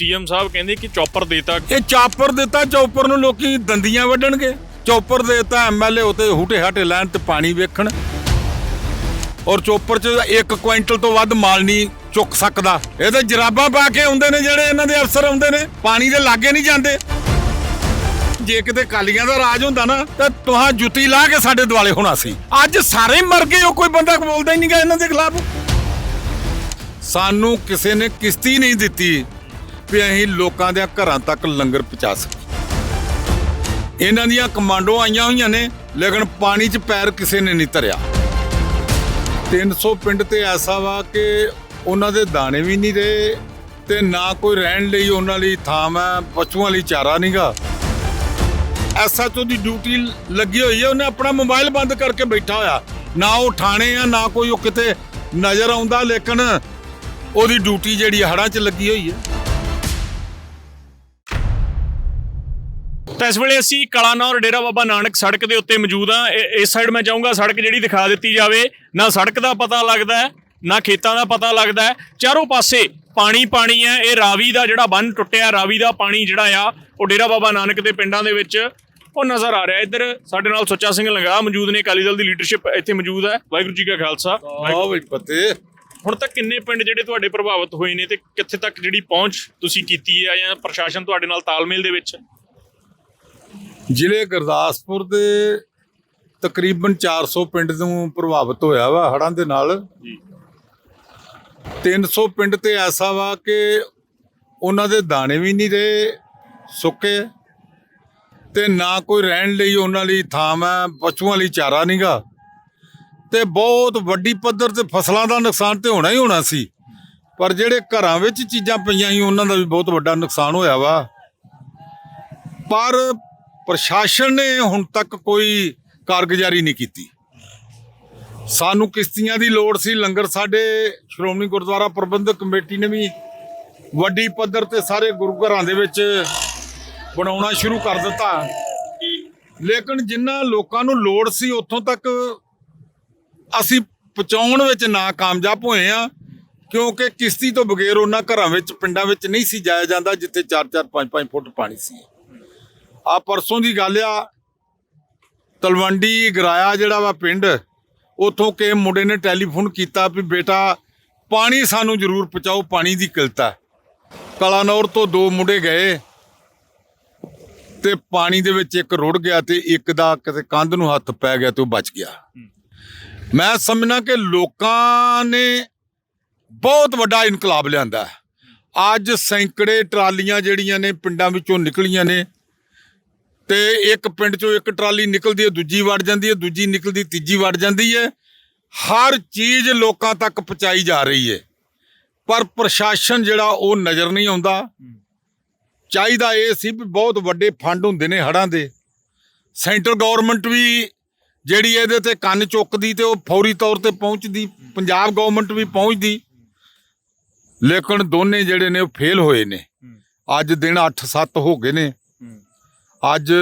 CM ਸਾਹਿਬ ਕਹਿੰਦੇ ਕਿ chopper ਦੇਤਾ ਇਹ ਚਾਪਰ ਦਿੱਤਾ, ਚੌਪਰ ਨੂੰ ਲੋਕੀ ਦੰਦੀਆਂ ਵੱਢਣਗੇ। ਚੌਪਰ ਦਿੱਤਾ ਐਮਐਲਏ ਉਤੇ ਹੂਟੇ ਹਾਟੇ ਲੈਣ ਤੇ ਪਾਣੀ ਵੇਖਣ। ਔਰ ਚੌਪਰ 'ਚ ਇੱਕ ਕੁਇੰਟਲ ਤੋਂ ਵੱਧ ਮਾਲ ਨਹੀਂ ਚੁੱਕ ਸਕਦਾ। ਇਹ ਤਾਂ ਜਰਾਬਾਂ ਪਾ ਕੇ ਆਉਂਦੇ ਨੇ ਜਿਹੜੇ ਇਹਨਾਂ ਦੇ ਅਫਸਰ ਆਉਂਦੇ ਨੇ, ਪਾਣੀ ਦੇ ਲਾਗੇ ਨਹੀਂ ਜਾਂਦੇ। ਜੇ ਕਿਤੇ ਕਾਲੀਆਂ ਦਾ ਰਾਜ ਹੁੰਦਾ ਨਾ, ਤਾਂ ਤੁਹਾਂ ਜੁੱਤੀ ਲਾ ਕੇ ਸਾਡੇ ਦੁਆਲੇ ਹੋਣਾ ਸੀ। ਅੱਜ ਸਾਰੇ ਹੀ ਮਰ ਗਏ, ਉਹ ਕੋਈ ਬੰਦਾ ਬੋਲਦਾ ਹੀ ਨਹੀਂਗਾ ਇਹਨਾਂ ਦੇ ਖਿਲਾਫ। ਸਾਨੂੰ ਕਿਸੇ ਨੇ ਕਿਸ਼ਤੀ ਨਹੀਂ ਦਿੱਤੀ। ਵੀ ਅਸੀਂ ਲੋਕਾਂ ਦੇ ਘਰਾਂ ਤੱਕ ਲੰਗਰ ਪਹੁੰਚਾ ਸਕੀਏ ਇਹਨਾਂ ਦੀਆਂ ਕਮਾਂਡੋ ਆਈਆਂ ਹੋਈਆਂ ਨੇ, ਲੇਕਿਨ ਪਾਣੀ 'ਚ ਪੈਰ ਕਿਸੇ ਨੇ ਨਹੀਂ ਧਰਿਆ। 300 ਪਿੰਡ ਤੇ ਐਸਾ ਵਾ ਕਿ ਉਹਨਾਂ ਦੇ ਦਾਣੇ ਵੀ ਨਹੀਂ ਰਹੇ ਤੇ ਨਾ ਕੋਈ ਰਹਿਣ ਲਈ ਉਹਨਾਂ ਲਈ ਥਾਂ ਹੈ, ਪਸ਼ੂਆਂ ਲਈ ਚਾਰਾ ਨਹੀਂਗਾ। ਐਸਐਚਓ ਦੀ ਡਿਊਟੀ ਲੱਗੀ ਹੋਈ ਹੈ, ਉਹਨੇ ਆਪਣਾ ਮੋਬਾਈਲ ਬੰਦ ਕਰਕੇ ਬੈਠਾ ਹੋਇਆ। ਨਾ ਉਹ ਠਾਣੇ ਆ, ਨਾ ਕੋਈ ਉਹ ਕਿਤੇ ਨਜ਼ਰ ਆਉਂਦਾ, ਲੇਕਿਨ ਉਹਦੀ ਡਿਊਟੀ ਜਿਹੜੀ ਹੜਾਂ 'ਚ ਲੱਗੀ ਹੋਈ ਹੈ। ਤਾਂ ਇਸ ਵੇਲੇ ਅਸੀਂ ਕਲਾਨੌਰ ਡੇਰਾ ਬਾਬਾ ਨਾਨਕ ਸੜਕ ਦੇ ਉੱਤੇ ਮੌਜੂਦ ਇਹ- ਇਸ ਸਾਈਡ ਮੈਂ ਚਾਹੂੰਗਾ ਸੜਕ ਜਿਹੜੀ ਦਿਖਾ ਦਿੱਤੀ ਜਾਵੇ ਨਾ ਸੜਕ ਦਾ ਪਤਾ ਲੱਗਦਾ ਨਾ ਖੇਤਾਂ ਦਾ ਪਤਾ ਲੱਗਦਾ ਚਾਰੋਂ ਪਾਸੇ ਪਾਣੀ ਪਾਣੀ ਹੈ ਇਹ ਰਾਵੀ ਦਾ ਜਿਹੜਾ ਬੰਨ ਟੁੱਟਿਆ ਰਾਵੀ ਦਾ ਪਾਣੀ ਜਿਹੜਾ ਆ ਉਹ ਡੇਰਾ ਬਾਬਾ ਨਾਨਕ ਦੇ ਪਿੰਡਾਂ ਦੇ ਵਿੱਚ ਉਹ ਨਜ਼ਰ ਆ ਰਿਹਾ ਇੱਧਰ ਸਾਡੇ ਨਾਲ ਸੁੱਚਾ ਸਿੰਘ ਲੰਗਾ ਮੌਜੂਦ ਨੇ ਅਕਾਲੀ ਦਲ ਦੀ ਲੀਡਰਸ਼ਿਪ ਇੱਥੇ ਮੌਜੂਦ ਹੈ। ਵਾਹਿਗੁਰੂ ਜੀ ਕਾ ਖਾਲਸਾ। ਆਹ ਵੀ ਪਤੇ ਹੁਣ ਤੱਕ ਕਿੰਨੇ ਪਿੰਡ ਜਿਹੜੇ ਤੁਹਾਡੇ ਪ੍ਰਭਾਵਿਤ ਹੋਏ ਨੇ ਤੇ ਕਿੱਥੇ ਤੱਕ ਜਿਹੜੀ ਪਹੁੰਚ ਤੁਸੀਂ ਕੀਤੀ ਹੈ ਜਾਂ ਪ੍ਰਸ਼ਾਸਨ ਤੁਹਾਡੇ ਨਾਲ ਤਾਲਮੇਲ ਦੇ ਵਿੱਚ? ਹੈ? ਜ਼ਿਲ੍ਹੇ ਗੁਰਦਾਸਪੁਰ ਦੇ ਤਕਰੀਬਨ 400 ਪਿੰਡ ਨੂੰ ਪ੍ਰਭਾਵਿਤ ਹੋਇਆ ਵਾ ਹੜ੍ਹਾਂ ਦੇ ਨਾਲ। ਜੀ। 300 ਪਿੰਡ ਤੇ ਐਸਾ ਵਾ ਕਿ ਉਹਨਾਂ ਦੇ ਦਾਣੇ ਵੀ ਨਹੀਂ ਰਹੇ ਸੁੱਕੇ ਤੇ ਨਾ ਕੋਈ ਰਹਿਣ ਲਈ ਉਹਨਾਂ ਲਈ ਥਾਂ ਹੈ ਪਸ਼ੂਆਂ ਲਈ ਚਾਰਾ ਨਹੀਂਗਾ ਤੇ ਬਹੁਤ ਵੱਡੀ ਪੱਧਰ ਤੇ ਫਸਲਾਂ ਦਾ ਨੁਕਸਾਨ ਤੇ ਹੋਣਾ ਹੀ ਹੋਣਾ ਸੀ। ਪਰ ਜਿਹੜੇ ਘਰਾਂ ਵਿੱਚ ਚੀਜ਼ਾਂ ਪਈਆਂ ਸੀ ਉਹਨਾਂ ਦਾ ਵੀ ਬਹੁਤ ਵੱਡਾ ਨੁਕਸਾਨ ਹੋਇਆ ਵਾ। ਪਰ ਪ੍ਰਸ਼ਾਸਨ ਨੇ ਹੁਣ ਤੱਕ ਕੋਈ ਕਾਰਗੁਜ਼ਾਰੀ ਨਹੀਂ ਕੀਤੀ। ਸਾਨੂੰ ਕਿਸ਼ਤੀਆਂ ਦੀ ਲੋੜ ਸੀ। ਲੰਗਰ ਸਾਡੇ ਸ਼੍ਰੋਮਣੀ ਗੁਰਦੁਆਰਾ ਪ੍ਰਬੰਧਕ ਕਮੇਟੀ ਨੇ ਵੀ ਵੱਡੀ ਪੱਧਰ ਤੇ ਸਾਰੇ ਗੁਰੂ ਘਰਾਂ ਦੇ ਵਿੱਚ ਬਣਾਉਣਾ ਸ਼ੁਰੂ ਕਰ ਦਿੱਤਾ। ਲੇਕਿਨ ਜਿਨ੍ਹਾਂ ਲੋਕਾਂ ਨੂੰ ਲੋੜ ਸੀ, ਉੱਥੋਂ ਤੱਕ ਅਸੀਂ ਪਹੁੰਚਾਉਣ ਵਿੱਚ ਨਾ ਕਾਮਯਾਬ ਹੋਏ ਆ ਕਿਉਂਕਿ ਕਿਸ਼ਤੀ ਤੋਂ ਬਗੈਰ ਉਹਨਾਂ ਘਰਾਂ ਵਿੱਚ, ਪਿੰਡਾਂ ਵਿੱਚ ਨਹੀਂ ਸੀ ਜਾਇਆ ਜਾਂਦਾ, ਜਿੱਥੇ 4-4 5-5 ਫੁੱਟ ਪਾਣੀ ਸੀ। ਆ ਪਰਸੋਂ ਦੀ ਗੱਲ ਆ ਤਲਵੰਡੀ ਗਰਾਇਆ ਜਿਹੜਾ ਵਾ ਪਿੰਡ ਉਥੋਂ ਕੇ ਮੁੰਡੇ ਨੇ ਟੈਲੀਫੋਨ ਕੀਤਾ ਵੀ ਬੇਟਾ ਪਾਣੀ ਸਾਨੂੰ ਜ਼ਰੂਰ ਪਹੁੰਚਾਓ ਪਾਣੀ ਦੀ ਕਿਲਤ ਹੈ ਕਲਾਨੌਰ ਤੋਂ ਦੋ ਮੁੰਡੇ ਗਏ ਤੇ ਪਾਣੀ ਦੇ ਵਿੱਚ ਇੱਕ ਰੁੜ ਗਿਆ ਤੇ ਇੱਕ ਦਾ ਕਿਤੇ ਕੰਧ ਨੂੰ ਹੱਥ ਪੈ ਗਿਆ ਤੇ ਉਹ ਬਚ ਗਿਆ। ਮੈਂ ਸਮਝਣਾ ਕਿ ਲੋਕਾਂ ਨੇ ਬਹੁਤ ਵੱਡਾ ਇਨਕਲਾਬ ਲਿਆਂਦਾ। ਅੱਜ ਸੈਂਕੜੇ ਟਰਾਲੀਆਂ ਜਿਹੜੀਆਂ ਨੇ ਪਿੰਡਾਂ ਵਿੱਚੋਂ ਨਿਕਲੀਆਂ ਨੇ ਤੇ ਇੱਕ ਪਿੰਡ ਚੋਂ ਇੱਕ ਟਰਾਲੀ ਨਿਕਲਦੀ ਹੈ ਦੂਜੀ ਵੜ ਜਾਂਦੀ ਹੈ ਦੂਜੀ ਨਿਕਲਦੀ ਤੀਜੀ ਵੜ ਜਾਂਦੀ ਹੈ। ਹਰ ਚੀਜ਼ ਲੋਕਾਂ ਤੱਕ ਪਹੁੰਚਾਈ ਜਾ ਰਹੀ ਹੈ। ਪਰ ਪ੍ਰਸ਼ਾਸਨ ਜਿਹੜਾ ਉਹ ਨਜ਼ਰ ਨਹੀਂ ਆਉਂਦਾ। ਚਾਹੀਦਾ ਇਹ ਸੀ ਵੀ ਬਹੁਤ ਵੱਡੇ ਫੰਡ ਹੁੰਦੇ ਨੇ ਹੜਾਂ ਦੇ। ਸੈਂਟਰ ਗਵਰਨਮੈਂਟ ਵੀ ਜਿਹੜੀ ਇਹਦੇ ਤੇ ਕੰਨ ਚੁੱਕਦੀ ਤੇ ਉਹ ਫੌਰੀ ਤੌਰ ਤੇ ਪਹੁੰਚਦੀ ਪੰਜਾਬ ਗਵਰਨਮੈਂਟ ਵੀ ਪਹੁੰਚਦੀ। ਲੇਕਿਨ ਦੋਨੇ ਜਿਹੜੇ ਨੇ ਉਹ ਫੇਲ ਹੋਏ ਨੇ। ਅੱਜ ਦਿਨ 8-7 ਹੋ ਗਏ ਨੇ। ਅੱਜ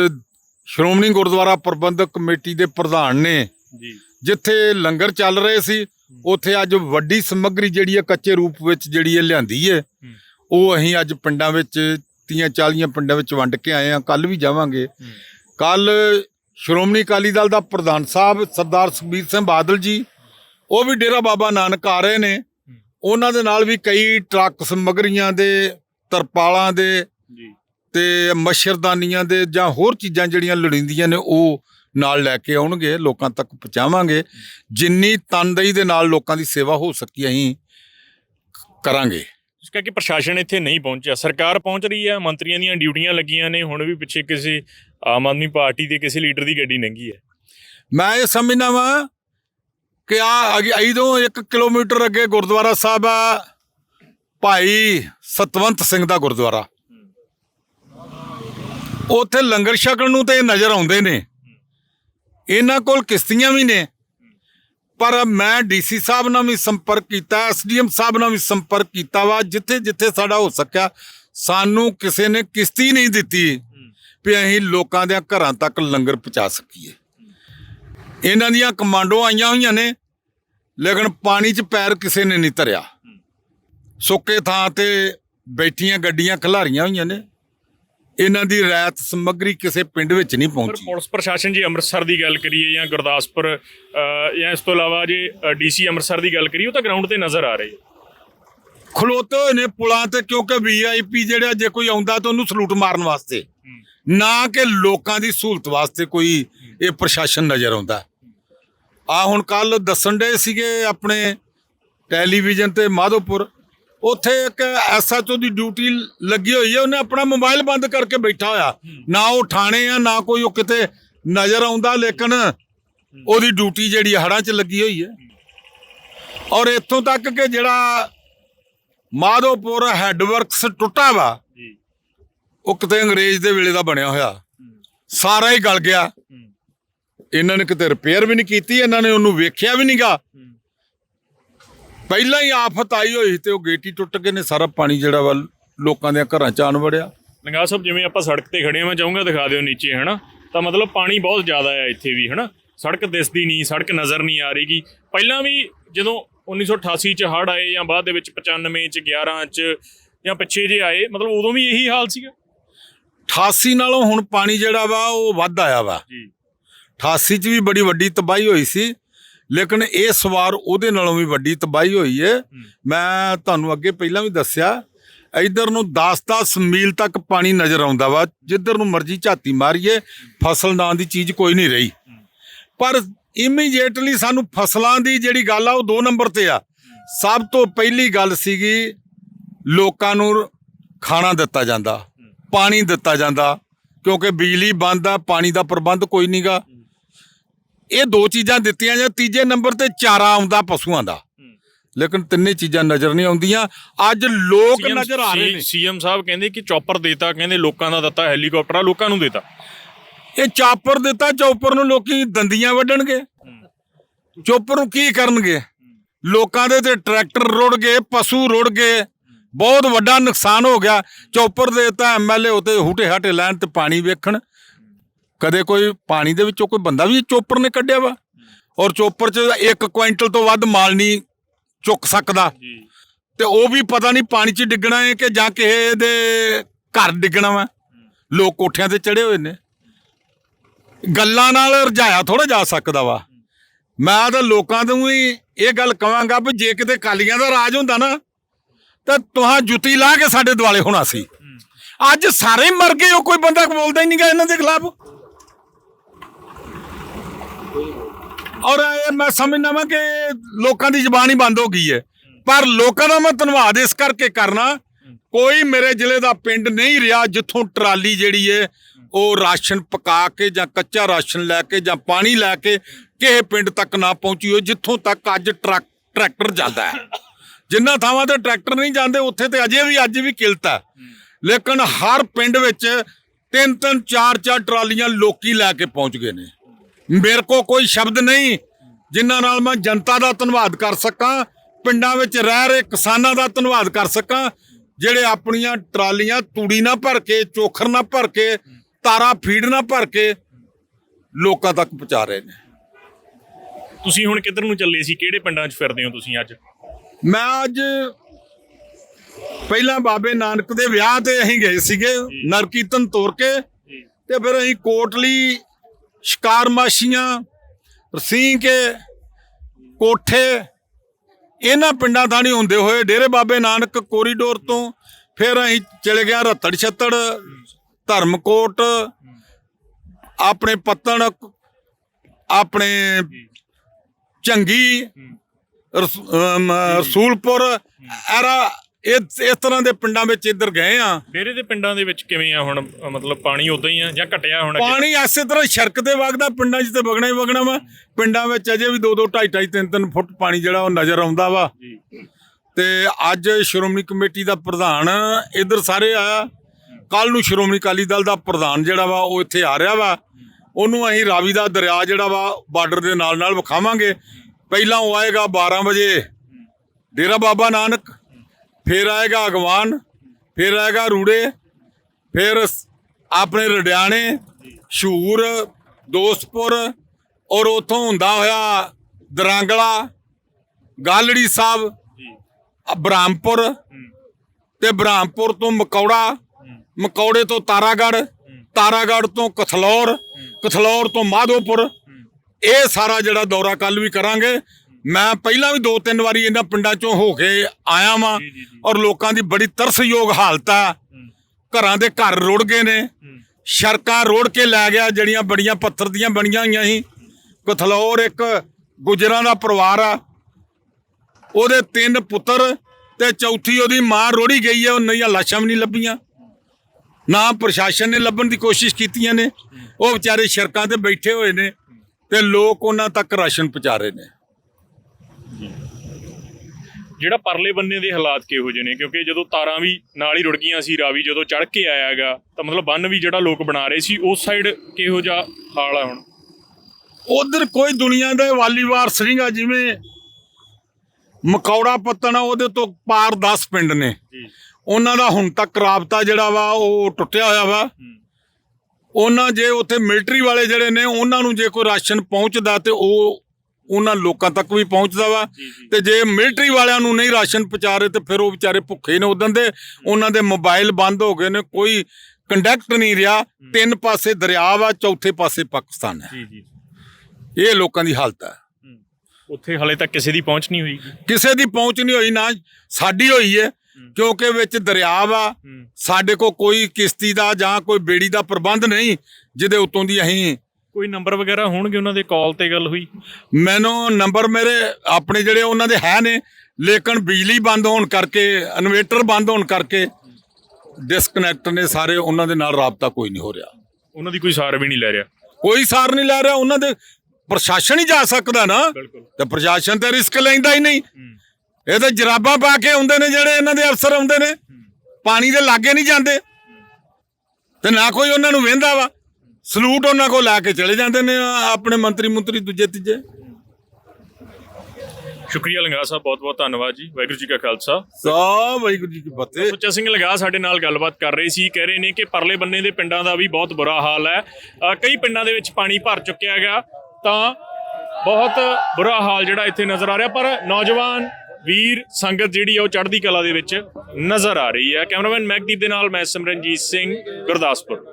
ਸ਼੍ਰੋਮਣੀ ਗੁਰਦੁਆਰਾ ਪ੍ਰਬੰਧਕ ਕਮੇਟੀ ਦੇ ਪ੍ਰਧਾਨ ਨੇ ਜੀ। ਜਿੱਥੇ ਲੰਗਰ ਚੱਲ ਰਹੇ ਸੀ ਉੱਥੇ ਅੱਜ ਵੱਡੀ ਸਮੱਗਰੀ ਜਿਹੜੀ ਹੈ ਕੱਚੇ ਰੂਪ ਵਿੱਚ ਜਿਹੜੀ ਹੈ ਲਿਆਂਦੀ ਹੈ। ਉਹ ਅਸੀਂ ਅੱਜ ਪਿੰਡਾਂ ਵਿੱਚ 30 40 ਪਿੰਡਾਂ ਵਿੱਚ ਵੰਡ ਕੇ ਆਏ ਆ ਕੱਲ ਵੀ ਜਾਵਾਂਗੇ। ਕੱਲ ਸ਼੍ਰੋਮਣੀ ਅਕਾਲੀ ਦਲ ਦਾ ਪ੍ਰਧਾਨ ਸਾਹਿਬ ਸਰਦਾਰ ਸੁਖਬੀਰ ਸਿੰਘ ਬਾਦਲ ਜੀ ਉਹ ਵੀ ਡੇਰਾ ਬਾਬਾ ਨਾਨਕ ਆ ਰਹੇ ਨੇ। ਉਹਨਾਂ ਦੇ ਨਾਲ ਵੀ ਕਈ ਟਰੱਕ ਸਮੱਗਰੀਆਂ ਦੇ ਤਰਪਾਲਾਂ ਦੇ ਤੇ ਮੱਛਰਦਾਨੀਆਂ ਦੇ ਜਾਂ ਹੋਰ ਚੀਜ਼ਾਂ ਜਿਹੜੀਆਂ ਲੋੜੀਂਦੀਆਂ ਨੇ ਉਹ ਨਾਲ ਲੈ ਕੇ ਆਉਣਗੇ ਲੋਕਾਂ ਤੱਕ ਪਹੁੰਚਾਵਾਂਗੇ। ਜਿੰਨੀ ਤਨਦੇਹੀ ਦੇ ਨਾਲ ਲੋਕਾਂ ਦੀ ਸੇਵਾ ਹੋ ਸਕੀ ਅਸੀਂ ਕਰਾਂਗੇ। ਇਸ ਕਰਕੇ ਪ੍ਰਸ਼ਾਸਨ ਇੱਥੇ ਨਹੀਂ ਪਹੁੰਚਿਆ। ਸਰਕਾਰ ਪਹੁੰਚ ਰਹੀ ਹੈ ਮੰਤਰੀਆਂ ਦੀਆਂ ਡਿਊਟੀਆਂ ਲੱਗੀਆਂ ਨੇ ਹੁਣ ਵੀ ਪਿੱਛੇ ਕਿਸੇ ਆਮ ਆਦਮੀ ਪਾਰਟੀ ਦੇ ਕਿਸੇ ਲੀਡਰ ਦੀ ਗੱਡੀ ਲੰਘੀ ਹੈ। ਮੈਂ ਇਹ ਸਮਝਦਾ ਵਾਂ ਕਿ ਆ ਇਦੋਂ 1 ਕਿਲੋਮੀਟਰ ਅੱਗੇ ਗੁਰਦੁਆਰਾ ਸਾਹਿਬ ਆ ਭਾਈ ਸਤਵੰਤ ਸਿੰਘ ਦਾ ਗੁਰਦੁਆਰਾ। ਉੱਥੇ ਲੰਗਰ ਛਕਣ ਨੂੰ ਤੇ ਇਹ ਨਜ਼ਰ ਆਉਂਦੇ ਨੇ। ਇਹਨਾਂ ਕੋਲ ਕਿਸ਼ਤੀਆਂ ਵੀ ਨੇ। ਪਰ ਮੈਂ ਡੀਸੀ ਸਾਹਿਬ ਨਾਲ ਵੀ ਸੰਪਰਕ ਕੀਤਾ, ਐਸਡੀਐਮ ਸਾਹਿਬ ਨਾਲ ਵੀ ਸੰਪਰਕ ਕੀਤਾ ਵਾ, ਜਿੱਥੇ ਜਿੱਥੇ ਸਾਡਾ ਹੋ ਸਕਿਆ, ਸਾਨੂੰ ਕਿਸੇ ਨੇ ਕਿਸ਼ਤੀ ਨਹੀਂ ਦਿੱਤੀ ਵੀ ਅਸੀਂ ਲੋਕਾਂ ਦੇ ਘਰਾਂ ਤੱਕ ਲੰਗਰ ਪਹੁੰਚਾ ਸਕੀਏ। ਇਹਨਾਂ ਦੀਆਂ ਕਮਾਂਡੋ ਆਈਆਂ ਹੋਈਆਂ ਨੇ, ਲੇਕਿਨ ਪਾਣੀ 'ਚ ਪੈਰ ਕਿਸੇ ਨੇ ਨਹੀਂ ਧਰਿਆ। ਸੁੱਕੇ ਥਾਂ ਤੇ ਬੈਠੀਆਂ ਗੱਡੀਆਂ ਖਿਲਾਰੀਆਂ ਹੋਈਆਂ ਨੇ। ਇਹਨਾਂ ਦੀ ਰਾਇਤ ਸਮੱਗਰੀ ਕਿਸੇ ਪਿੰਡ ਵਿੱਚ ਨਹੀਂ ਪਹੁੰਚੀ। ਪੁਲਿਸ ਪ੍ਰਸ਼ਾਸਨ ਜੇ ਅੰਮ੍ਰਿਤਸਰ ਦੀ ਗੱਲ ਕਰੀਏ ਜਾਂ ਗੁਰਦਾਸਪੁਰ ਜਾਂ ਇਸ ਤੋਂ ਇਲਾਵਾ ਜੇ ਡੀਸੀ ਅੰਮ੍ਰਿਤਸਰ ਦੀ ਗੱਲ ਕਰੀਏ ਉਹ ਤਾਂ ਗਰਾਊਂਡ ਤੇ ਨਜ਼ਰ ਆ ਰਹੇ। ਖਲੋਤੇ ਹੋਏ ਨੇ ਪੁਲਾਂ ਤੇ ਕਿਉਂਕਿ ਵੀਆਈਪੀ ਜਿਹੜਾ ਜੇ ਕੋਈ ਆਉਂਦਾ ਤਾਂ ਉਹਨੂੰ ਸਲੂਟ ਮਾਰਨ ਵਾਸਤੇ। ਨਾ ਕਿ ਲੋਕਾਂ ਦੀ ਸਹੂਲਤ ਵਾਸਤੇ ਕੋਈ ਇਹ ਪ੍ਰਸ਼ਾਸਨ ਨਜ਼ਰ ਆਉਂਦਾ। ਆ ਹੁਣ ਕੱਲ ਦੱਸਣ ਦੇ ਸੀਗੇ ਆਪਣੇ ਟੈਲੀਵਿਜ਼ਨ ਤੇ ਮਾਧੋਪੁਰ। ਉੱਥੇ ਇੱਕ ਐਸਐਚਓ ਦੀ ਡਿਊਟੀ ਲੱਗੀ ਹੋਈ ਹੈ ਉਹਨੇ ਆਪਣਾ ਮੋਬਾਈਲ ਬੰਦ ਕਰਕੇ ਬੈਠਾ ਹੋਇਆ। ਨਾ ਉਹ ਥਾਣੇ ਆ ਨਾ ਕੋਈ ਉਹ ਕਿਤੇ ਨਜ਼ਰ ਆਉਂਦਾ ਲੇਕਿਨ ਉਹਦੀ ਡਿਊਟੀ ਜਿਹੜੀ ਹੜਾਂ 'ਚ ਲੱਗੀ ਹੋਈ ਹੈ। ਔਰ ਇੱਥੋਂ ਤੱਕ ਕਿ ਜਿਹੜਾ ਮਾਧੋਪੁਰ ਹੈਡਵਰਕਸ ਟੁੱਟਾ ਵਾ ਉਹ ਕਿਤੇ ਅੰਗਰੇਜ਼ ਦੇ ਵੇਲੇ ਦਾ ਬਣਿਆ ਹੋਇਆ। ਸਾਰਾ ਹੀ ਗਲ ਗਿਆ। ਇਹਨਾਂ ਨੇ ਕਿਤੇ ਰਿਪੇਅਰ ਵੀ ਨਹੀਂ ਕੀਤੀ ਇਹਨਾਂ ਨੇ ਉਹਨੂੰ ਵੇਖਿਆ ਵੀ ਨਹੀਂਗਾ ਪਹਿਲਾਂ ਹੀ ਆਫਤ ਆਈ ਹੋਈ ਤੇ ਉਹ ਗੇਟ ਹੀ ਟੁੱਟ ਗਏ ਨੇ ਸਾਰਾ ਪਾਣੀ ਜਿਹੜਾ ਵਾ ਲੋਕਾਂ ਦੇ ਘਰਾਂ ਚ ਆਣ ਵੜਿਆ। ਲੰਗਾ ਸਾਹਿਬ ਜਿਵੇਂ ਆਪਾਂ ਸੜਕ ਤੇ ਖੜੇ ਆ ਮੈਂ ਚਾਹੂੰਗਾ ਦਿਖਾ ਦਿਓ ਨੀਚੇ ਹਨਾ? ਤਾਂ ਮਤਲਬ ਪਾਣੀ ਬਹੁਤ ਜ਼ਿਆਦਾ ਹੈ ਇੱਥੇ ਵੀ ਹਨਾ? ਸੜਕ ਦਿਸਦੀ ਨਹੀਂ ਸੜਕ ਨਜ਼ਰ ਨਹੀਂ ਆ ਰਹੀਗੀ। ਪਹਿਲਾਂ ਵੀ ਜਦੋਂ 1988 ਚ ਹੜ੍ਹ ਆਏ ਜਾਂ ਬਾਅਦ ਦੇ ਵਿੱਚ 95 ਚ 11 ਚ ਜਾਂ ਪਿੱਛੇ ਜੇ ਆਏ ਮਤਲਬ ਉਦੋਂ ਵੀ ਇਹੀ ਹਾਲ ਸੀਗਾ? 88 ਨਾਲੋਂ ਹੁਣ ਪਾਣੀ ਜਿਹੜਾ ਵਾ ਉਹ ਵੱਧ ਆਇਆ ਵਾ। ਜੀ। 88 ਚ ਵੀ ਬੜੀ ਵੱਡੀ ਤਬਾਹੀ ਹੋਈ ਸੀ। ਲੇਕਿਨ ਇਸ ਵਾਰ ਉਹਦੇ ਨਾਲੋਂ ਵੀ ਵੱਡੀ ਤਬਾਹੀ ਹੋਈ ਹੈ। ਮੈਂ ਤੁਹਾਨੂੰ ਅੱਗੇ ਪਹਿਲਾਂ ਵੀ ਦੱਸਿਆ ਇਧਰ ਨੂੰ 10-10 ਮੀਲ ਤੱਕ ਪਾਣੀ ਨਜ਼ਰ ਆਉਂਦਾ ਵਾ ਜਿੱਧਰ ਨੂੰ ਮਰਜ਼ੀ ਝਾਤੀ ਮਾਰੀਏ ਫਸਲ ਨਾਂ ਦੀ ਚੀਜ਼ ਕੋਈ ਨਹੀਂ ਰਹੀ। ਪਰ ਇਮੀਡੀਏਟਲੀ ਸਾਨੂੰ ਫਸਲਾਂ ਦੀ ਜਿਹੜੀ ਗੱਲ ਆ ਉਹ ਦੋ ਨੰਬਰ ਤੇ ਆ। ਸਭ ਤੋਂ ਪਹਿਲੀ ਗੱਲ ਸੀਗੀ ਲੋਕਾਂ ਨੂੰ ਖਾਣਾ ਦਿੱਤਾ ਜਾਂਦਾ ਪਾਣੀ ਦਿੱਤਾ ਜਾਂਦਾ ਕਿਉਂਕਿ ਬਿਜਲੀ ਬੰਦ ਆ ਪਾਣੀ ਦਾ ਪ੍ਰਬੰਧ ਕੋਈ ਨਹੀਂਗਾ ਇਹ ਦੋ ਚੀਜ਼ਾਂ ਦਿੱਤੀਆਂ ਜਾਂ ਤੀਜੇ ਨੰਬਰ ਤੇ ਚਾਰਾ ਆਉਂਦਾ ਪਸ਼ੂਆਂ ਦਾ। ਲੇਕਿਨ ਤਿੰਨੇ ਚੀਜ਼ਾਂ ਨਜ਼ਰ ਨਹੀਂ ਆਉਂਦੀਆਂ। ਅੱਜ ਲੋਕ ਨਜ਼ਰ ਆ ਰਹੇ ਨੇ। ਸੀਐਮ ਸਾਹਿਬ ਕਹਿੰਦੇ ਕਿ ਚੌਪਰ ਦੇਤਾ ਕਹਿੰਦੇ ਲੋਕਾਂ ਦਾ ਦਿੱਤਾ ਹੈਲੀਕਾਪਟਰ ਆ ਲੋਕਾਂ ਨੂੰ ਦੇਤਾ। ਇਹ ਚਾਪਰ ਦਿੱਤਾ ਚੌਪਰ ਨੂੰ ਲੋਕੀ ਦੰਦੀਆਂ ਵੱਢਣਗੇ। ਚੌਪਰ ਨੂੰ ਕੀ ਕਰਨਗੇ? ਲੋਕਾਂ ਦੇ ਤੇ ਟਰੈਕਟਰ ਰੁੜ ਗਏ ਪਸ਼ੂ ਰੁੜ ਗਏ। ਬਹੁਤ ਵੱਡਾ ਨੁਕਸਾਨ ਹੋ ਗਿਆ। ਚੌਪਰ ਦੇਤਾ ਐਮਐਲਏ ਉਤੇ ਹੂਟੇ ਹਾਟੇ ਲੈਣ ਤੇ ਪਾਣੀ ਵੇਖਣ। ਕਦੇ ਕੋਈ ਪਾਣੀ ਦੇ ਵਿੱਚੋਂ ਕੋਈ ਬੰਦਾ ਵੀ ਚੌਪਰ ਨੇ ਕੱਢਿਆ ਵਾ ਔਰ ਚੌਪਰ 'ਚ ਇੱਕ ਕੁਇੰਟਲ ਤੋਂ ਵੱਧ ਮਾਲ ਨਹੀਂ ਚੁੱਕ ਸਕਦਾ। ਤੇ ਉਹ ਵੀ ਪਤਾ ਨਹੀਂ ਪਾਣੀ 'ਚ ਡਿੱਗਣਾ ਹੈ ਕਿ ਜਾਂ ਕਿਸੇ ਦੇ ਘਰ ਡਿੱਗਣਾ ਵਾ। ਲੋਕ ਕੋਠਿਆਂ ਤੇ ਚੜੇ ਹੋਏ ਨੇ। ਗੱਲਾਂ ਨਾਲ ਰਜਾਇਆ ਥੋੜਾ ਜਾ ਸਕਦਾ ਵਾ। ਮੈਂ ਤਾਂ ਲੋਕਾਂ ਨੂੰ ਹੀ ਇਹ ਗੱਲ ਕਵਾਂਗਾ ਵੀ ਜੇ ਕਿਤੇ ਕਾਲੀਆਂ ਦਾ ਰਾਜ ਹੁੰਦਾ ਨਾ ਤਾਂ ਤੁਹਾਂ ਜੁੱਤੀ ਲਾ ਕੇ ਸਾਡੇ ਦੁਆਲੇ ਹੋਣਾ ਸੀ। ਅੱਜ ਸਾਰੇ ਮਰ ਗਏ ਉਹ ਕੋਈ ਬੰਦਾ ਬੋਲਦਾ ਹੀ ਨਹੀਂਗਾ ਇਹਨਾਂ ਦੇ ਖਿਲਾਫ। ਔਰ ਇਹ ਮੈਂ ਸਮਝਦਾ ਵਾਂ ਕਿ ਲੋਕਾਂ ਦੀ ਜ਼ਬਾਨ ਹੀ ਬੰਦ ਹੋ ਗਈ ਹੈ। ਪਰ ਲੋਕਾਂ ਦਾ ਮੈਂ ਧੰਨਵਾਦ ਇਸ ਕਰਕੇ ਕਰਨਾ, ਕੋਈ ਮੇਰੇ ਜ਼ਿਲ੍ਹੇ ਦਾ ਪਿੰਡ ਨਹੀਂ ਰਿਹਾ ਜਿੱਥੋਂ ਟਰਾਲੀ ਜਿਹੜੀ ਹੈ, ਉਹ ਰਾਸ਼ਨ ਪਕਾ ਕੇ ਜਾਂ ਕੱਚਾ ਰਾਸ਼ਨ ਲੈ ਕੇ ਜਾਂ ਪਾਣੀ ਲੈ ਕੇ ਕਿਸੇ ਪਿੰਡ ਤੱਕ ਨਾ ਪਹੁੰਚੀ ਹੋ ਜਿੱਥੋਂ ਤੱਕ ਅੱਜ ਟਰੱਕ, ਟਰੈਕਟਰ ਜਾਂਦਾ ਹੈ। ਜਿੰਨਾ ਥਾਵਾਂ ਤੇ ਟਰੈਕਟਰ ਨਹੀਂ ਜਾਂਦੇ, ਉੱਥੇ ਤੇ ਅਜੇ ਵੀ, ਅੱਜ ਵੀ ਕਿਲਤ ਹੈ। ਲੇਕਿਨ ਹਰ ਪਿੰਡ ਵਿੱਚ ਤਿੰਨ ਤਿੰਨ, ਚਾਰ ਚਾਰ ਟਰਾਲੀਆਂ ਲੋਕੀ ਲੈ ਕੇ ਪਹੁੰਚ ਗਏ ਨੇ। ਮੇਰੇ ਕੋ ਕੋਈ ਸ਼ਬਦ ਨਹੀਂ ਜਿਨ੍ਹਾਂ ਨਾਲ ਮੈਂ ਜਨਤਾ ਦਾ ਧੰਨਵਾਦ ਕਰ ਸਕਾਂ ਪਿੰਡਾਂ ਵਿੱਚ ਰਹਿ ਰਹੇ ਕਿਸਾਨਾਂ ਦਾ ਧੰਨਵਾਦ ਕਰ ਸਕਾਂ ਜਿਹੜੇ ਆਪਣੀਆਂ ਟਰਾਲੀਆਂ ਤੂੜੀ ਨਾ ਭਰ ਕੇ ਚੋਖਰ ਨਾ ਭਰ ਕੇ ਤਾਰਾ ਫੀਡ ਨਾ ਭਰ ਕੇ ਲੋਕਾਂ ਤੱਕ ਪਹੁੰਚਾ ਰਹੇ ਨੇ। ਤੁਸੀਂ ਹੁਣ ਕਿੱਧਰ ਨੂੰ ਚੱਲੇ ਸੀ? ਕਿਹੜੇ ਪਿੰਡਾਂ 'ਚ ਫਿਰਦੇ ਹੋ ਤੁਸੀਂ ਅੱਜ? ਮੈਂ ਅੱਜ ਪਹਿਲਾਂ ਬਾਬੇ ਨਾਨਕ ਦੇ ਵਿਆਹ ਤੇ ਅਸੀਂ ਗਏ ਸੀਗੇ ਨਰਕੀਰਤਨ ਤੋਰ ਕੇ ਤੇ ਫਿਰ ਅਸੀਂ ਕੋਟਲੀ ਸ਼ਿਕਾਰ ਮਾਸ਼ੀਆਂ ਰਸੀਂ ਕੇ ਕੋਠੇ ਇਹਨਾਂ ਪਿੰਡਾਂ ਥਾਣੀ ਹੁੰਦੇ ਹੋਏ ਡੇਰੇ ਬਾਬੇ ਨਾਨਕ ਕੋਰੀਡੋਰ ਤੋਂ ਫਿਰ ਅਸੀਂ ਚਲੇ ਗਿਆ ਰਤੜ ਛੱਤੜ ਧਰਮਕੋਟ ਆਪਣੇ ਪੱਤਣ ਆਪਣੇ ਚੰਗੀ ਰਸੂਲਪੁਰ ਐਰਾ ਇਸ ਇਸ ਤਰ੍ਹਾਂ ਦੇ ਪਿੰਡਾਂ ਵਿੱਚ ਇੱਧਰ ਗਏ ਆ। ਡੇਰੇ ਦੇ ਪਿੰਡਾਂ ਦੇ ਵਿੱਚ ਕਿਵੇਂ ਆ ਹੁਣ ਮਤਲਬ ਪਾਣੀ ਉਦਾਂ ਹੀ ਆ ਜਾਂ ਘਟਿਆ ਹੁਣ? ਪਾਣੀ ਐਸੇ ਤਰ੍ਹਾਂ ਸੜਕ ਤੇ ਵਗਦਾ ਪਿੰਡਾਂ 'ਚ ਤੇ ਵਗਣਾ ਹੀ ਵਗਣਾ ਵਾ। ਪਿੰਡਾਂ ਵਿੱਚ ਅਜੇ ਵੀ 2 2 2.5 2.5 3 3 ਫੁੱਟ ਪਾਣੀ ਜਿਹੜਾ ਉਹ ਨਜ਼ਰ ਆਉਂਦਾ ਵਾ। ਜੀ। ਤੇ ਅੱਜ ਸ਼੍ਰੋਮਣੀ ਕਮੇਟੀ ਦਾ ਪ੍ਰਧਾਨ ਇੱਧਰ ਸਾਰੇ ਆਇਆ ਕੱਲ ਨੂੰ ਸ਼੍ਰੋਮਣੀ ਅਕਾਲੀ ਦਲ ਦਾ ਪ੍ਰਧਾਨ ਜਿਹੜਾ ਵਾ ਉਹ ਇੱਥੇ ਆ ਰਿਹਾ ਵਾ। ਉਹਨੂੰ ਅਸੀਂ ਰਾਵੀ ਦਾ ਦਰਿਆ ਜਿਹੜਾ ਵਾ ਬਾਰਡਰ ਦੇ ਨਾਲ ਨਾਲ ਵਿਖਾਵਾਂਗੇ। ਪਹਿਲਾਂ ਉਹ ਆਏਗਾ 12 ਵਜੇ। ਡੇਰਾ ਬਾਬਾ ਨਾਨਕ। ਫਿਰ ਆਏਗਾ ਅਗਵਾਨ ਫਿਰ ਆਏਗਾ ਰੂੜੇ ਫਿਰ ਆਪਣੇ ਰਡਿਆਣੇ ਸ਼ੂਰ ਦੋਸਤਪੁਰ ਔਰ ਉਥੋਂ ਹੁੰਦਾ ਹੋਇਆ ਦਰਾਂਗਲਾ ਗਾਲੜੀ ਸਾਹਿਬ ਬ੍ਰਹਮਪੁਰ ਤੇ ਬ੍ਰਹਮਪੁਰ ਤੋਂ ਮਕੌੜਾ ਮਕੌੜੇ ਤੋਂ ਤਾਰਾਗੜ੍ਹ ਤਾਰਾਗੜ੍ਹ ਤੋਂ ਕਥਲੌਰ ਕਥਲੌਰ ਤੋਂ ਮਾਧੋਪੁਰ। ਇਹ ਸਾਰਾ ਜਿਹੜਾ ਦੌਰਾ ਕੱਲ ਵੀ ਕਰਾਂਗੇ। ਮੈਂ ਪਹਿਲਾਂ ਵੀ ਦੋ ਤਿੰਨ ਵਾਰੀ ਇਹਨਾਂ ਪਿੰਡਾਂ ਚੋਂ ਹੋ ਕੇ ਆਇਆ ਵਾਂ। ਔਰ ਲੋਕਾਂ ਦੀ ਬੜੀ ਤਰਸਯੋਗ ਹਾਲਤ ਆ। ਘਰਾਂ ਦੇ ਘਰ ਰੁੜ ਗਏ ਨੇ। ਸੜਕਾਂ ਰੋੜ ਕੇ ਲੈ ਗਿਆ ਜਿਹੜੀਆਂ ਬੜੀਆਂ ਪੱਥਰ ਦੀਆਂ ਬਣੀਆਂ ਹੋਈਆਂ ਸੀ। ਕਥਲੌਰ ਇੱਕ ਗੁਜਰਾਂ ਦਾ ਪਰਿਵਾਰ ਆ। ਉਹਦੇ ਤਿੰਨ ਪੁੱਤਰ ਤੇ ਚੌਥੀ ਉਹਦੀ ਮਾਂ ਰੋੜੀ ਗਈ ਹੈ ਉਹਨਾਂ ਲਾਸ਼ਾਂ ਵੀ ਨਹੀਂ ਲੱਭੀਆਂ। ਨਾ ਪ੍ਰਸ਼ਾਸਨ ਨੇ ਲੱਭਣ ਦੀ ਕੋਸ਼ਿਸ਼ ਕੀਤੀਆਂ ਨੇ। ਉਹ ਵਿਚਾਰੇ ਸੜਕਾਂ ਤੇ ਬੈਠੇ ਹੋਏ ਨੇ ਤੇ ਲੋਕ ਉਹਨਾਂ ਤੱਕ ਰਾਸ਼ਨ ਪਹੁੰਚਾ ਰਹੇ ਨੇ। ਜਿਹੜਾ ਪਰਲੇ ਬੰਨੇ ਦੇ ਹਾਲਾਤ ਕਿਹੋ ਜਿਹੇ ਨੇ? ਕਿਉਂਕਿ ਜਦੋਂ ਤਾਰਾਂ ਵੀ ਨਾਲ ਹੀ ਰੁੜ ਗਈਆਂ ਸੀ ਰਾਵੀ ਜਦੋਂ ਚੜ ਕੇ ਆਇਆਗਾ ਤਾਂ ਮਤਲਬ ਬੰਨ ਵੀ ਜਿਹੜਾ ਲੋਕ ਬਣਾ ਰਹੇ ਸੀ ਉਸ ਸਾਈਡ ਕਿਹੋ ਜਿਹਾ ਹਾਲ ਆ ਹੁਣ? ਉਧਰ ਕੋਈ ਦੁਨੀਆ ਦੇ ਵਾਲੀਵਾਰ ਸਿੰਘ ਜਿਵੇਂ ਮਕੌੜਾ ਪੱਤਣ ਉਹਦੇ ਤੋਂ ਪਾਰ 10 ਪਿੰਡ ਨੇ। ਉਹਨਾਂ ਦਾ ਹੁਣ ਤੱਕ ਰਾਬਤਾ ਜਿਹੜਾ ਵਾ ਉਹ ਟੁੱਟਿਆ ਹੋਇਆ ਵਾ। ਉਹਨਾਂ ਜੇ ਉੱਥੇ ਮਿਲਟਰੀ ਵਾਲੇ ਜਿਹੜੇ ਨੇ ਉਹਨਾਂ ਨੂੰ ਜੇ ਕੋਈ ਰਾਸ਼ਨ ਪਹੁੰਚਦਾ ਤੇ ਉਹ ਉਹਨਾਂ ਲੋਕਾਂ ਤੱਕ ਵੀ ਪਹੁੰਚਦਾ ਵਾ। ਤੇ ਜੇ ਮਿਲਟਰੀ ਵਾਲਿਆਂ ਨੂੰ ਨਹੀਂ ਰਾਸ਼ਨ ਪਹੁੰਚਾ ਰਹੇ ਤੇ ਫਿਰ ਉਹ ਵਿਚਾਰੇ ਭੁੱਖੇ ਨੇ ਉਦੋਂ ਦੇ। ਉਹਨਾਂ ਦੇ ਮੋਬਾਈਲ ਬੰਦ ਹੋ ਗਏ ਨੇ ਕੋਈ ਕੰਡਕਟ ਨਹੀਂ ਰਿਹਾ। ਤਿੰਨ ਪਾਸੇ ਦਰਿਆ ਵਾ ਚੌਥੇ ਪਾਸੇ ਪਾਕਿਸਤਾਨ ਹੈ। ਇਹ ਲੋਕਾਂ ਦੀ ਹਾਲਤ ਹੈ। ਉੱਥੇ ਹਲੇ ਤੱਕ ਕਿਸੇ ਦੀ ਪਹੁੰਚ ਨਹੀਂ ਹੋਈ। ਕਿਸੇ ਦੀ ਪਹੁੰਚ ਨਹੀਂ ਹੋਈ ਨਾ ਸਾਡੀ ਹੋਈ ਹੈ ਕਿਉਂਕਿ ਵਿੱਚ ਦਰਿਆ ਵਾ। ਸਾਡੇ ਕੋਲ ਕੋਈ ਕਿਸ਼ਤੀ ਦਾ ਜਾਂ ਕੋਈ ਬੇੜੀ ਦਾ ਪ੍ਰਬੰਧ ਨਹੀਂ ਜਿਹਦੇ ਉਤੋਂ ਦੀ ਅਸੀਂ ਕੋਈ ਨੰਬਰ ਵਗੈਰਾ ਹੋਣਗੇ ਉਹਨਾਂ ਦੇ ਕਾਲ ਤੇ ਗੱਲ ਹੋਈ? ਮੈਨੂੰ ਨੰਬਰ ਮੇਰੇ ਆਪਣੇ ਜਿਹੜੇ ਉਹਨਾਂ ਦੇ ਹੈ ਨੇ ਲੇਕਿਨ ਬਿਜਲੀ ਬੰਦ ਹੋਣ ਕਰਕੇ ਇਨਵੇਟਰ ਬੰਦ ਹੋਣ ਕਰਕੇ ਡਿਸਕਨੈਕਟ ਨੇ ਸਾਰੇ ਉਹਨਾਂ ਦੇ ਨਾਲ ਰਾਬਤਾ ਕੋਈ ਨਹੀਂ ਹੋ ਰਿਹਾ। ਉਹਨਾਂ ਦੀ ਕੋਈ ਸਾਰ ਵੀ ਨਹੀਂ ਲੈ ਰਿਹਾ? ਕੋਈ ਸਾਰ ਨਹੀਂ ਲੈ ਰਿਹਾ ਉਹਨਾਂ ਦੇ ਪ੍ਰਸ਼ਾਸਨ ਹੀ ਜਾ ਸਕਦਾ ਨਾ। ਬਿਲਕੁਲ। ਤੇ ਪ੍ਰਸ਼ਾਸਨ ਤੇ ਰਿਸਕ ਲੈਂਦਾ ਹੀ ਨਹੀਂ। ਇਹ ਤਾਂ ਜਰਾਬਾਂ ਪਾ ਕੇ ਆਉਂਦੇ ਨੇ ਜਿਹੜੇ ਇਹਨਾਂ ਦੇ ਅਫਸਰ ਆਉਂਦੇ ਨੇ। ਪਾਣੀ ਦੇ ਲਾਗੇ ਨਹੀਂ ਜਾਂਦੇ। ਤੇ ਨਾ ਕੋਈ ਉਹਨਾਂ ਨੂੰ ਵੇਂਦਾ ਵਾ। ਸਲੂਟ ਉਹਨਾਂ ਕੋਲ ਲਾ ਕੇ ਚਲੇ ਜਾਂਦੇ ਨੇ ਆਪਣੇ ਮੰਤਰੀ ਮੰਤਰੀ ਦੂਜੇ ਤੀਜੇ। ਸ਼ੁਕਰੀਆ ਲੰਗਾ ਸਾਹਿਬ ਬਹੁਤ ਬਹੁਤ ਧੰਨਵਾਦ ਜੀ। ਵਾਹਿਗੁਰੂ ਜੀ ਕਾ ਖਾਲਸਾ। ਸੋ ਵਾਹਿਗੁਰੂ ਜੀ ਕੀ ਫਤਿਹ। ਸੁੱਚਾ ਸਿੰਘ ਲਗਾ ਸਾਡੇ ਨਾਲ ਗੱਲਬਾਤ ਕਰ ਰਹੇ ਸੀ ਕਹਿ ਰਹੇ ਨੇ ਕਿ ਪਰਲੇ ਬੰਨੇ ਦੇ ਪਿੰਡਾਂ ਦਾ ਵੀ ਬਹੁਤ ਬੁਰਾ ਹਾਲ ਹੈ। ਕਈ ਪਿੰਡਾਂ ਦੇ ਵਿੱਚ ਪਾਣੀ ਭਰ ਚੁੱਕਿਆ ਹੈਗਾ ਤਾਂ ਬਹੁਤ ਬੁਰਾ ਹਾਲ ਜਿਹੜਾ ਇੱਥੇ ਨਜ਼ਰ ਆ ਰਿਹਾ ਪਰ ਨੌਜਵਾਨ ਵੀਰ ਸੰਗਤ ਜਿਹੜੀ ਆ ਉਹ ਚੜ੍ਹਦੀ ਕਲਾ ਦੇ ਵਿੱਚ ਨਜ਼ਰ ਆ ਰਹੀ ਹੈ। ਕੈਮਰਾਮੈਨ ਮੈਗਦੀਪ ਦੇ ਨਾਲ ਮੈਂ ਸਿਮਰਨਜੀਤ ਸਿੰਘ ਗੁਰਦਾਸਪੁਰ।